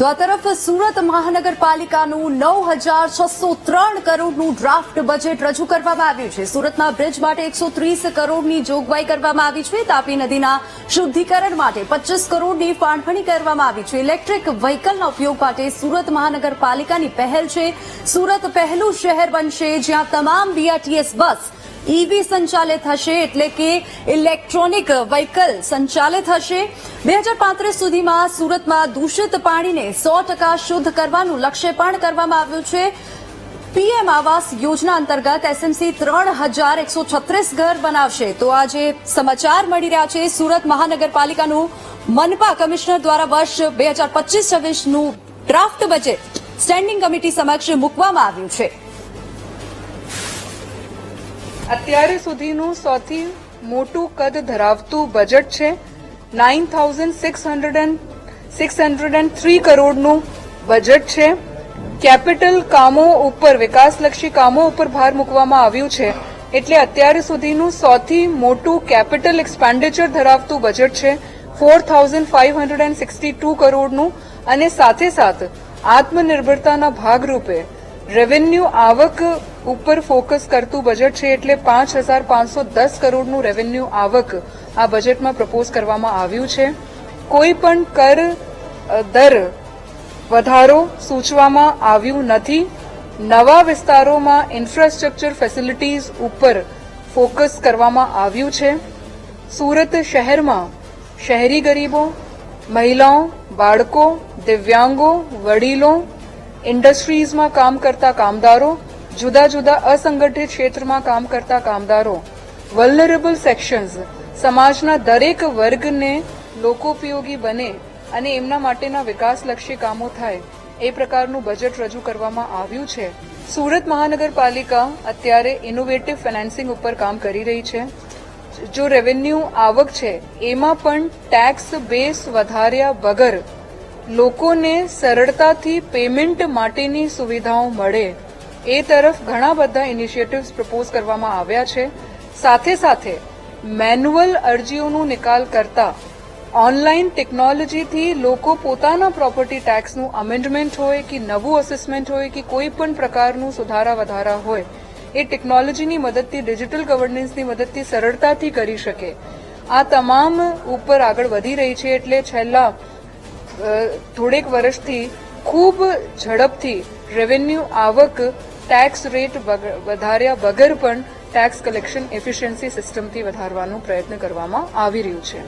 તો આ તરફ સુરત મહાનગરપાલિકાનું નવ હજાર છસો ત્રણ કરોડનું ડ્રાફ્ટ બજેટ રજૂ કરવામાં આવ્યું છે. સુરતના બ્રિજ માટે એકસો ત્રીસ કરોડની જોગવાઈ કરવામાં આવી છે. તાપી નદીના શુદ્ધિકરણ માટે પચીસ કરોડની ફાળવણી કરવામાં આવી છે. ઇલેક્ટ્રિક વ્હીકલના ઉપયોગ માટે સુરત મહાનગરપાલિકાની પહેલ છે. સુરત પહેલું શહેર બનશે જ્યાં તમામ બીઆરટીએસ બસ ઈવી સંચાલિત હશે એટલે કે ઇલેક્ટ્રોનિક વ્હીકલ સંચાલિત હશે. બે હજાર પાંત્રીસ સુધીમાં સુરતમાં દૂષિત પાણીને સો ટકા શુદ્ધ કરવાનું લક્ષ્ય પણ કરવામાં આવ્યું છે. પીએમ આવાસ યોજના અંતર્ગત એસએમસી ત્રણ હજાર એકસો છત્રીસ ઘર બનાવશે. તો આજે સમાચાર મળી રહ્યા છે સુરત મહાનગરપાલિકાનું મનપા કમિશનર દ્વારા વર્ષ બે હજાર પચીસ છવ્વીસનું ડ્રાફ્ટ બજેટ સ્ટેન્ડિંગ કમિટી સમક્ષ મૂકવામાં આવ્યું છે. અત્યારે સુધીનું સૌથી મોટું કદ ધરાવતું બજેટ છે nine thousand six hundred and six hundred and three કરોડનું બજેટ છે. કેપિટલ કામો ઉપર, વિકાસલક્ષી કામો ઉપર ભાર મૂકવામાં આવ્યું છે. એટલે અત્યારે સુધીનું સૌથી મોટું કેપિટલ એક્સપેન્ડિચર ધરાવતું બજેટ છે four thousand five hundred and sixty two કરોડનું. અને સાથે સાથ આત્મનિર્ભરતાના ભાગરૂપે રેવન્યુ આવક ઉપર ફોકસ કરતું બજેટ છે એટલે પાંચ હજાર પાંચસો દસ કરોડનું રેવન્યુ આવક આ બજેટમાં પ્રપોઝ કરવામાં આવ્યું છે. કોઈ પણ કર દર વધારો સૂચવામાં આવ્યું નથી. નવા વિસ્તારોમાં ઇન્ફ્રાસ્ટ્રક્ચર ફેસિલિટીઝ ઉપર ફોકસ કરવામાં આવ્યું છે. સુરત શહેરમાં શહેરી ગરીબો, મહિલાઓ, બાળકો, દિવ્યાંગો, વડીલો ઇન્ડસ્ટ્રીઝમાં કામ કરતા કામદારો, જુદા જુદા અસંગઠિત ક્ષેત્રમાં કામ કરતા કામદારો વલ્નરેબલ સેક્શન્સ સમાજના દરેક વર્ગને લોકોપયોગી બને અને એમના માટેના વિકાસલક્ષી કામો થાય, એ પ્રકારનું બજેટ રજૂ કરવામાં આવ્યું છે. સુરત મહાનગરપાલિકા અત્યારે ઇનોવેટિવ ફાઇનાન્સિંગ ઉપર કામ કરી રહી છે. જો રેવન્યુ આવક છે, એમાં પણ ટેક્સ બેસ વધાર્યા વગર લોકોને સરળતાથી પેમેન્ટ માટેની સુવિધાઓ મળે એ તરફ ઘણા બધા ઇનિશિયેટિવ્સ પ્રપોઝ કરવામાં આવ્યા છે. સાથે સાથે મેન્યુઅલ અરજીઓનો નિકાલ કરતા ઓનલાઈન ટેકનોલોજીથી લોકો પોતાના પ્રોપર્ટી ટેક્સનું અમેન્ડમેન્ટ હોય કે નવું અસેસમેન્ટ હોય કે કોઈ પણ પ્રકારનું સુધારા વધારા હોય, એ ટેકનોલોજીની મદદથી ડિજિટલ ગવર્નન્સની મદદથી સરળતાથી કરી શકે. આ તમામ ઉપર આગળ વધી રહી છે એટલે છેલ્લા થોડેક વર્ષથી ખૂબ ઝડપથી રેવન્યુ આવક ટેક્સ રેટ વધાર્યા વગર પણ ટેક્સ કલેક્શન એફિશિયન્સી સિસ્ટમથી વધારવાનો પ્રયત્ન કરવામાં આવી રહ્યું છે.